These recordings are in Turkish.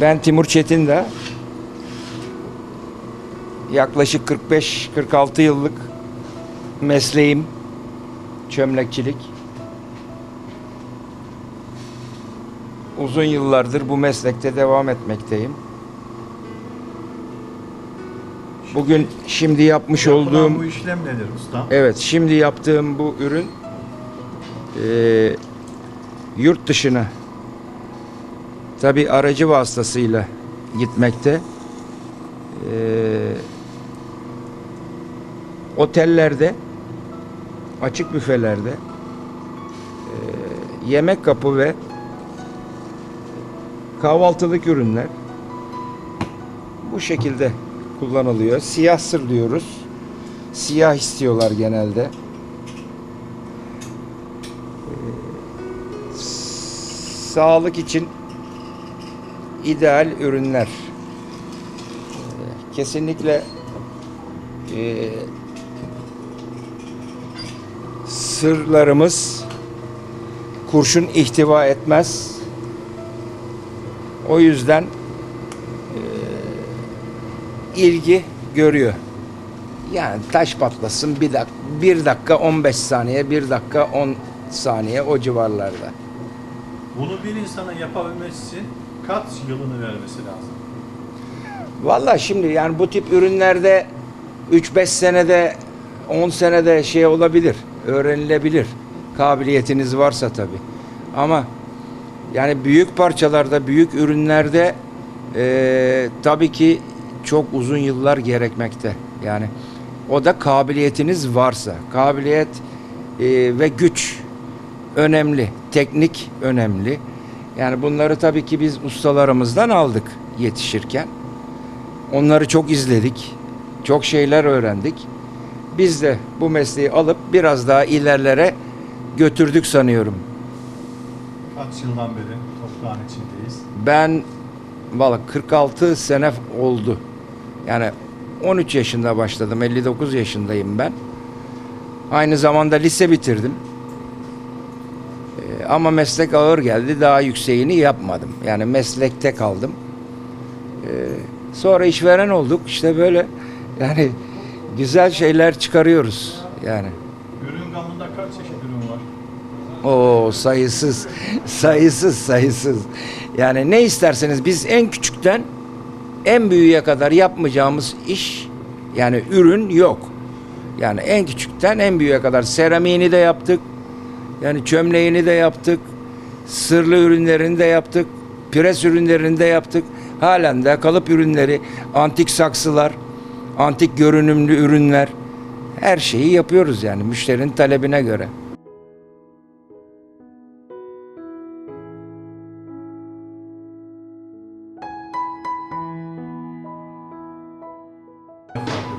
Ben Timur Çetin de yaklaşık 45-46 yıllık mesleğim çömlekçilik. Uzun yıllardır bu meslekte devam etmekteyim. Bugün şimdi yapmış Yapılan olduğum bu işlem nedir ustam? Evet, şimdi yaptığım bu ürün eee, yurt dışına tabi aracı vasıtasıyla gitmekte. Eee, otellerde, açık büfelerde eee, yemek kapı ve kahvaltılık ürünler bu şekilde kullanılıyor. Siyah sır diyoruz. Siyah istiyorlar genelde. Ee, Sağlık için ideal ürünler. Kesinlikle e, sırlarımız kurşun ihtiva etmez. O yüzden e, ilgi görüyor. Yani taş patlasın bir dakika, bir dakika 15 saniye, bir dakika 10 saniye o civarlarda. Bunu bir insanın yapabilmesi için kaç yılını vermesi lazım? Vallahi şimdi yani bu tip ürünlerde 3-5 senede 10 senede şey olabilir, öğrenilebilir. Kabiliyetiniz varsa tabi. Ama yani büyük parçalarda, büyük ürünlerde eee tabii ki çok uzun yıllar gerekmekte. Yani o da kabiliyetiniz varsa. Kabiliyet eee, ve güç önemli. Teknik önemli. Yani bunları tabii ki biz ustalarımızdan aldık yetişirken. Onları çok izledik. Çok şeyler öğrendik. Biz de bu mesleği alıp biraz daha ilerlere götürdük sanıyorum. Kaç yıldan beri toprağın içindeyiz? Ben valla 46 sene oldu. Yani 13 yaşında başladım. 59 yaşındayım ben. Aynı zamanda lise bitirdim. Ama meslek ağır geldi. Daha yükseğini yapmadım. Yani meslekte kaldım. Ee, sonra işveren olduk. İşte böyle yani güzel şeyler çıkarıyoruz. Yani Ürün gamında kaç çeşit ürün var? o sayısız, sayısız, sayısız. Yani ne isterseniz biz en küçükten en büyüğe kadar yapmayacağımız iş yani ürün yok. Yani en küçükten en büyüğe kadar seramiğini de yaptık. Yani çömleğini de yaptık. Sırlı ürünlerini de yaptık. Pres ürünlerini de yaptık. Halen de kalıp ürünleri, antik saksılar, antik görünümlü ürünler her şeyi yapıyoruz yani müşterinin talebine göre.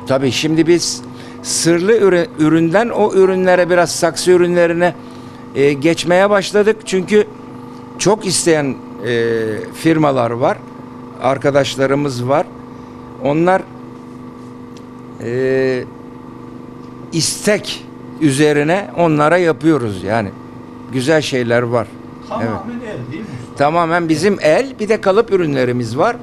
Tabii şimdi biz sırlı ürü- üründen o ürünlere biraz saksı ürünlerine e, geçmeye başladık. Çünkü çok isteyen e, firmalar var, arkadaşlarımız var. Onlar e, istek üzerine onlara yapıyoruz yani. Güzel şeyler var. Tamamen Evet. el değil mi? Tamamen bizim el bir de kalıp ürünlerimiz var.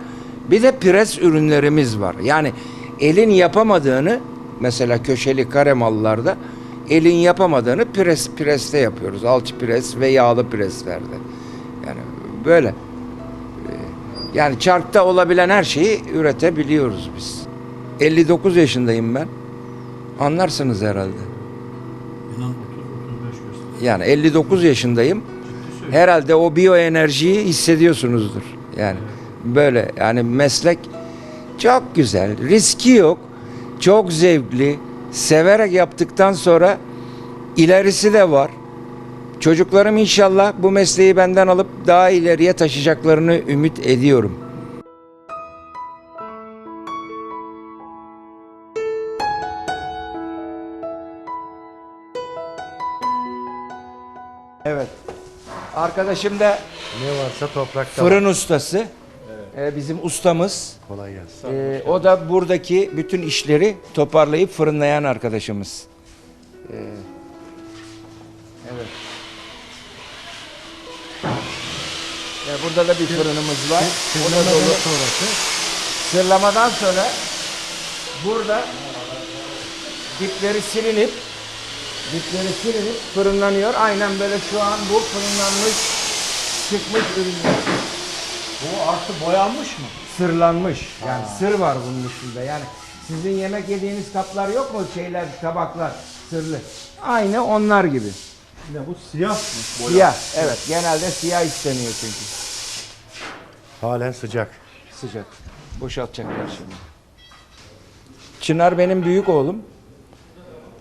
Bir de pres ürünlerimiz var. Yani elin yapamadığını mesela köşeli kare mallarda elin yapamadığını pres preste yapıyoruz. Alçı pres ve yağlı preslerde. Yani böyle. Ee, Yani çarkta olabilen her şeyi üretebiliyoruz biz. 59 yaşındayım ben. Anlarsınız herhalde. İnan 30-35 gösteriyor. Yani 59 yaşındayım. Herhalde o biyoenerjiyi hissediyorsunuzdur. Yani böyle yani meslek çok güzel. Riski yok. Çok zevkli. Severek yaptıktan sonra ilerisi de var. Çocuklarım inşallah bu mesleği benden alıp daha ileriye taşıyacaklarını ümit ediyorum. Evet. Arkadaşım da Ne varsa toprakta fırın ustası. Ee, bizim ustamız. Kolay gelsin. Ee, o da buradaki bütün işleri toparlayıp fırınlayan arkadaşımız. Ee, evet. Ya burada da bir fırınımız var. O da dolu. sonrası Sırlamadan sonra burada dipleri silinip dipleri silinip fırınlanıyor. Aynen böyle şu an bu fırınlanmış çıkmış ürünler. Bu artı boyanmış mı? Sırlanmış. Yani sır var bunun üstünde. Yani sizin yemek yediğiniz kaplar yok mu? Şeyler, tabaklar sırlı. Aynı onlar gibi. Ne bu siyah mı? Boya. Siyah. Evet. Genelde siyah isteniyor çünkü. halen sıcak. Sıcak. Boşaltacaklar şimdi. Çınar benim büyük oğlum.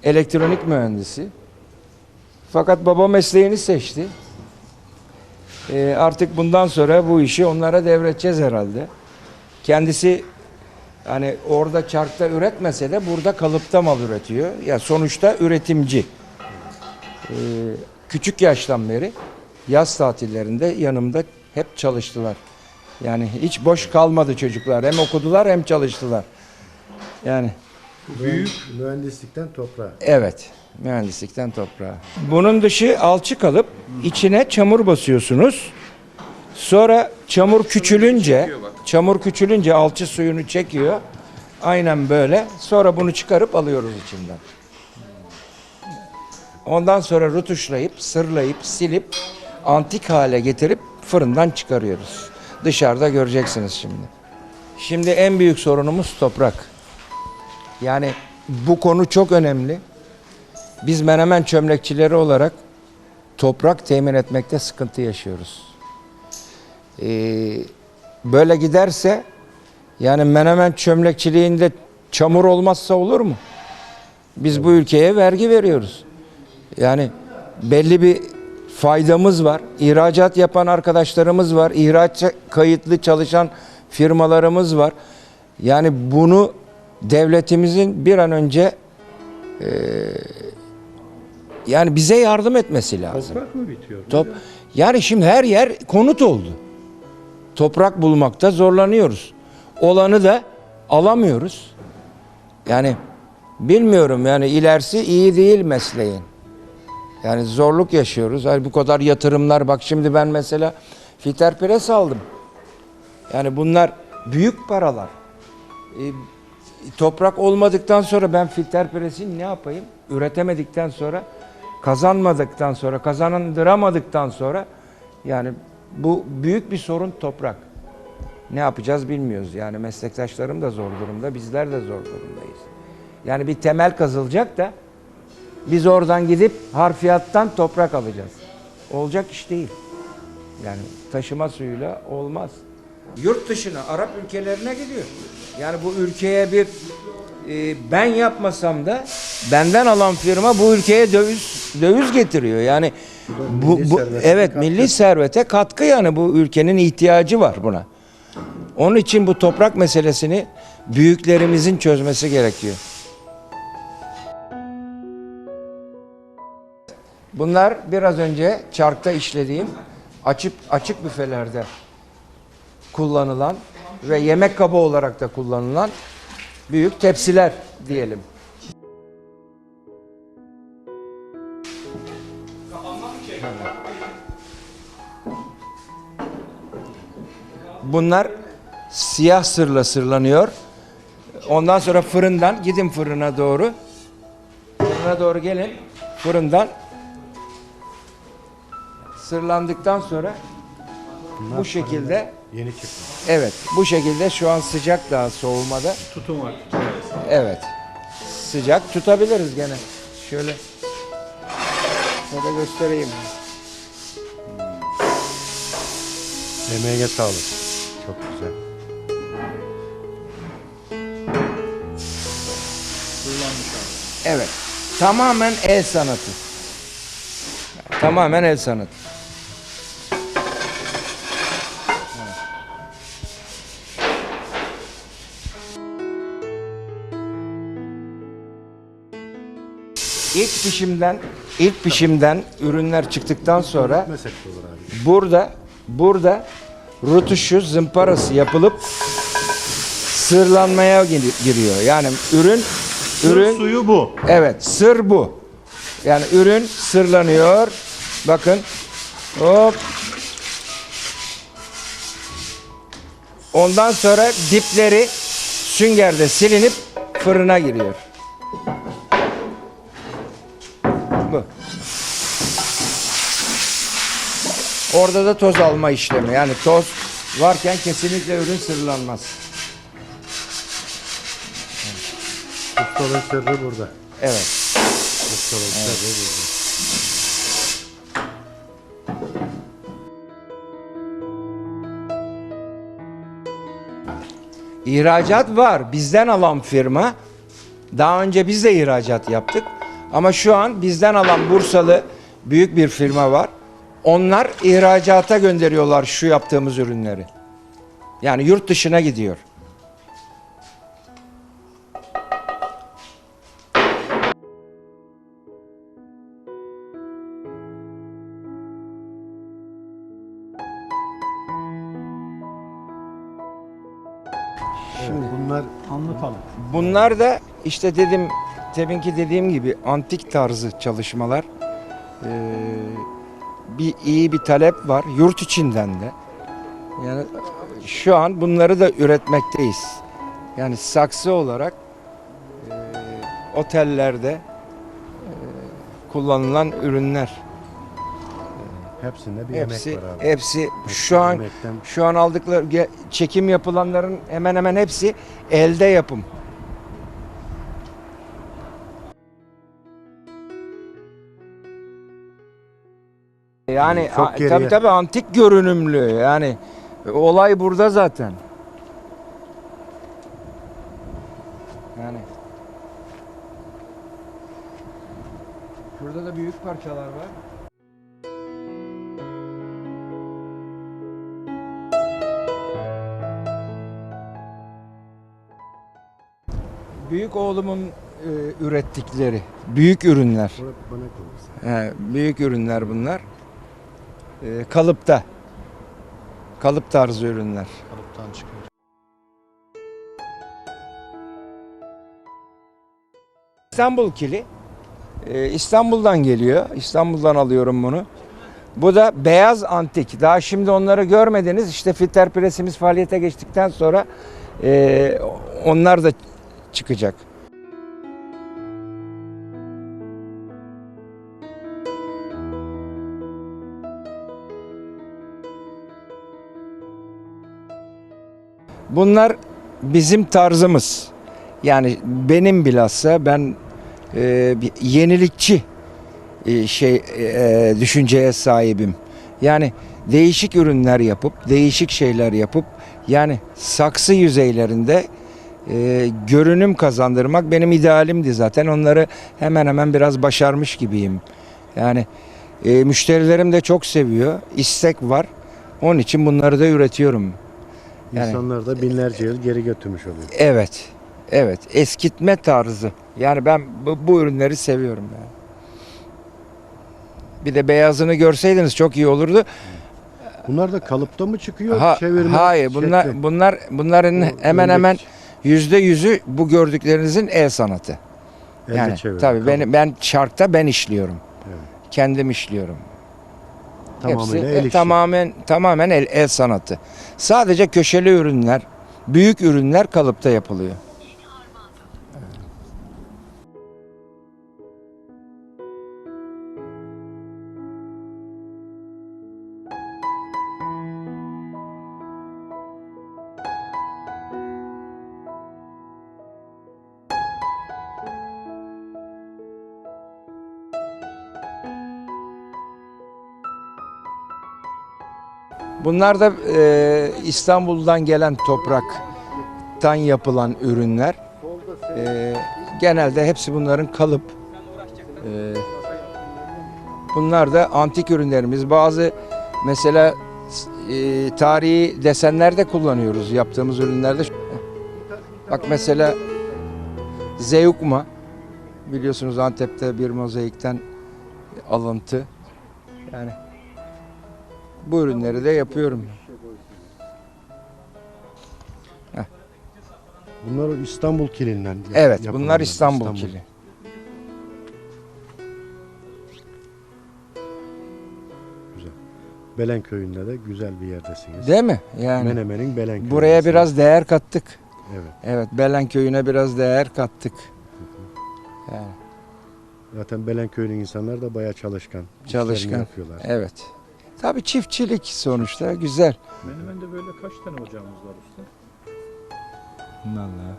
Elektronik mühendisi. Fakat baba mesleğini seçti. Ee, artık bundan sonra bu işi onlara devredeceğiz herhalde. Kendisi hani orada çarkta üretmese de burada kalıpta mal üretiyor. Ya sonuçta üretimci. Ee, küçük yaştan beri yaz tatillerinde yanımda hep çalıştılar. Yani hiç boş kalmadı çocuklar. Hem okudular hem çalıştılar. Yani Büyük mühendislikten toprağa. evet mühendislikten toprağa. Bunun dışı alçı kalıp içine çamur basıyorsunuz. Sonra çamur küçülünce çamur küçülünce alçı suyunu çekiyor. Aynen böyle. Sonra bunu çıkarıp alıyoruz içinden. Ondan sonra rutuşlayıp, sırlayıp, silip antik hale getirip fırından çıkarıyoruz. Dışarıda göreceksiniz şimdi. Şimdi en büyük sorunumuz toprak. Yani bu konu çok önemli. Biz menemen çömlekçileri olarak toprak temin etmekte sıkıntı yaşıyoruz. Ee, böyle giderse yani menemen çömlekçiliğinde çamur olmazsa olur mu? Biz bu ülkeye vergi veriyoruz. Yani belli bir faydamız var. İhracat yapan arkadaşlarımız var. İhraç kayıtlı çalışan firmalarımız var. Yani bunu devletimizin bir an önce eee, yani bize yardım etmesi lazım. Toprak mı bitiyor? Top, yani şimdi her yer konut oldu. Toprak bulmakta zorlanıyoruz. Olanı da alamıyoruz. Yani bilmiyorum yani ilerisi iyi değil mesleğin. Yani zorluk yaşıyoruz. Yani bu kadar yatırımlar bak şimdi ben mesela filter pres aldım. Yani bunlar büyük paralar. E, toprak olmadıktan sonra ben filter presi ne yapayım? Üretemedikten sonra, kazanmadıktan sonra, kazandıramadıktan sonra yani bu büyük bir sorun toprak. Ne yapacağız bilmiyoruz. Yani meslektaşlarım da zor durumda, bizler de zor durumdayız. Yani bir temel kazılacak da biz oradan gidip harfiyattan toprak alacağız. Olacak iş değil. Yani taşıma suyuyla olmaz. Yurt dışına, Arap ülkelerine gidiyor. Yani bu ülkeye bir e, ben yapmasam da benden alan firma bu ülkeye döviz döviz getiriyor. Yani bu, bu evet katkı. milli servete katkı yani bu ülkenin ihtiyacı var buna. Onun için bu toprak meselesini büyüklerimizin çözmesi gerekiyor. Bunlar biraz önce çarkta işlediğim açık açık büfelerde kullanılan ve yemek kabı olarak da kullanılan büyük tepsiler diyelim. Bunlar siyah sırla sırlanıyor. Ondan sonra fırından gidin fırına doğru. Fırına doğru gelin. Fırından sırlandıktan sonra bu şekilde Yeni çıkmış. evet bu şekilde şu an sıcak daha soğumada. Tutum var. Evet. Sıcak tutabiliriz gene. Şöyle şöyle göstereyim. Emeğine sağlık. Çok güzel. Kullanmış abi. Evet. Tamamen el sanatı. Tamamen el sanatı. İlk pişimden ilk pişimden ürünler çıktıktan sonra Meslek olur abi. burada burada rutuşu zımparası yapılıp sırlanmaya gir- giriyor. Yani ürün ürün suyu bu. Evet, sır bu. Yani ürün sırlanıyor. Bakın. Hop. Ondan sonra dipleri süngerde silinip fırına giriyor. Orada da toz alma işlemi. Yani toz varken kesinlikle ürün sırlanmaz. Ustalığın sırrı burada. Evet. Ustalığın sırrı burada. İhracat var. Bizden alan firma. Daha önce biz de ihracat yaptık. Ama şu an bizden alan Bursalı büyük bir firma var. Onlar ihracata gönderiyorlar şu yaptığımız ürünleri. Yani yurt dışına gidiyor. Şimdi bunlar Anlatalım. Bunlar da işte dedim teminki dediğim gibi antik tarzı çalışmalar. Ee, bir iyi bir talep var yurt içinden de. Yani şu an bunları da üretmekteyiz. Yani saksı olarak e, otellerde e, kullanılan ürünler. hepsinde bir hepsi emek var abi. hepsi şu an Emekten şu an aldıkları çekim yapılanların hemen hemen hepsi elde yapım. Yani Çok a- geriye. tabii tabii antik görünümlü yani olay burada zaten. Yani Burada da büyük parçalar var. Büyük oğlumun e, ürettikleri büyük ürünler. He, büyük ürünler bunlar. E, kalıpta. Kalıp tarzı ürünler. Kalıptan çıkıyor. İstanbul kili. e, İstanbul'dan geliyor. İstanbul'dan alıyorum bunu. Bu da beyaz antik. Daha şimdi onları görmediniz. İşte filter presimiz faaliyete geçtikten sonra e, onlar da çıkacak. Bunlar bizim tarzımız. Yani benim bilhassa ben e, yenilikçi e, şey e, düşünceye sahibim. Yani değişik ürünler yapıp, değişik şeyler yapıp yani saksı yüzeylerinde e, görünüm kazandırmak benim idealimdi zaten. Onları hemen hemen biraz başarmış gibiyim. Yani e, müşterilerim de çok seviyor. istek var. Onun için bunları da üretiyorum. Yani- İnsanlar da binlerce yıl geri götürmüş oluyor. Evet. Evet. Eskitme tarzı. Yani ben bu, bu ürünleri seviyorum yani. Bir de beyazını görseydiniz çok iyi olurdu. Bunlar da kalıpta mı çıkıyor? Ha, çevirme hayır bunlar şekli. bunlar bunların O hemen hemen yüzde yüzü bu gördüklerinizin el sanatı. elde yani çevirme, tabii kalıp. ben ben çarkta ben işliyorum. Evet. Kendim işliyorum. Tamamıyla Hepsi, el e, işi. tamamen tamamen el, el sanatı. Sadece köşeli ürünler, büyük ürünler kalıpta yapılıyor. Bunlar da e, İstanbul'dan gelen topraktan yapılan ürünler. E, genelde hepsi bunların kalıp. E, bunlar da antik ürünlerimiz. Bazı mesela e, tarihi desenler de kullanıyoruz yaptığımız ürünlerde. Bak mesela Zeugma biliyorsunuz Antep'te bir mozaikten alıntı. Yani bu ürünleri de yapıyorum. Bunlar İstanbul kilinden yap- Evet, yapılanlar. bunlar İstanbul, kili. Belen köyünde de güzel bir yerdesiniz. Değil mi? Yani Menemen'in Belen köyü. buraya biraz değer kattık. Evet. Evet, Belen köyüne biraz değer kattık. Yani, Zaten Belen köyünün insanlar da bayağı çalışkan. İşlerini Çalışkan. yapıyorlar. evet. Tabii çiftçilik sonuçta güzel. Menemen'de böyle kaç tane ocağımız var usta? Vallahi.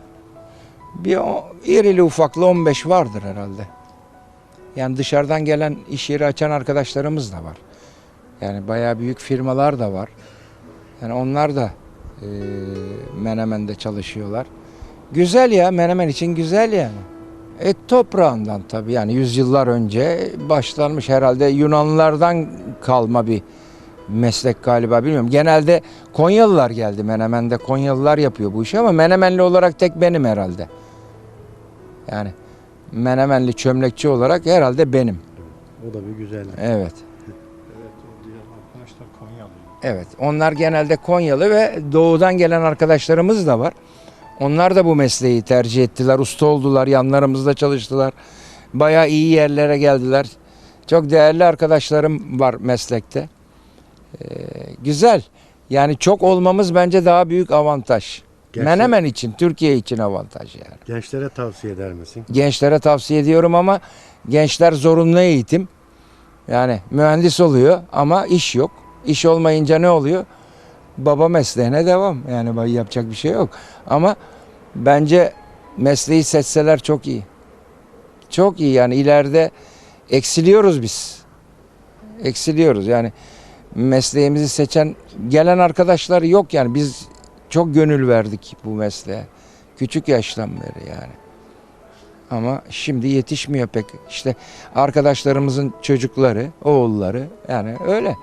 Bir o, irili ufaklı 15 vardır herhalde. Yani dışarıdan gelen iş yeri açan arkadaşlarımız da var. Yani bayağı büyük firmalar da var. Yani onlar da e, Menemen'de çalışıyorlar. Güzel ya Menemen için güzel yani. Et toprağından tabii yani yüzyıllar önce başlanmış herhalde Yunanlılardan kalma bir meslek galiba bilmiyorum. Genelde Konyalılar geldi Menemen'de Konyalılar yapıyor bu işi ama Menemenli olarak tek benim herhalde. Yani Menemenli çömlekçi olarak herhalde benim. O da bir güzellik. Evet. Evet, o diğer arkadaşlar Konyalı. Evet. Onlar genelde Konyalı ve doğudan gelen arkadaşlarımız da var. Onlar da bu mesleği tercih ettiler. Usta oldular. Yanlarımızda çalıştılar. Bayağı iyi yerlere geldiler. Çok değerli arkadaşlarım var meslekte. Ee, güzel. Yani çok olmamız bence daha büyük avantaj. Gençler- Menemen için, Türkiye için avantaj yani. Gençlere tavsiye eder misin? Gençlere tavsiye ediyorum ama gençler zorunlu eğitim. Yani mühendis oluyor ama iş yok. İş olmayınca ne oluyor? Baba mesleğine devam. Yani yapacak bir şey yok. Ama bence mesleği seçseler çok iyi. Çok iyi yani ileride eksiliyoruz biz. Eksiliyoruz yani mesleğimizi seçen gelen arkadaşlar yok yani biz çok gönül verdik bu mesleğe. Küçük yaştan beri yani. Ama şimdi yetişmiyor pek. İşte arkadaşlarımızın çocukları, oğulları yani öyle.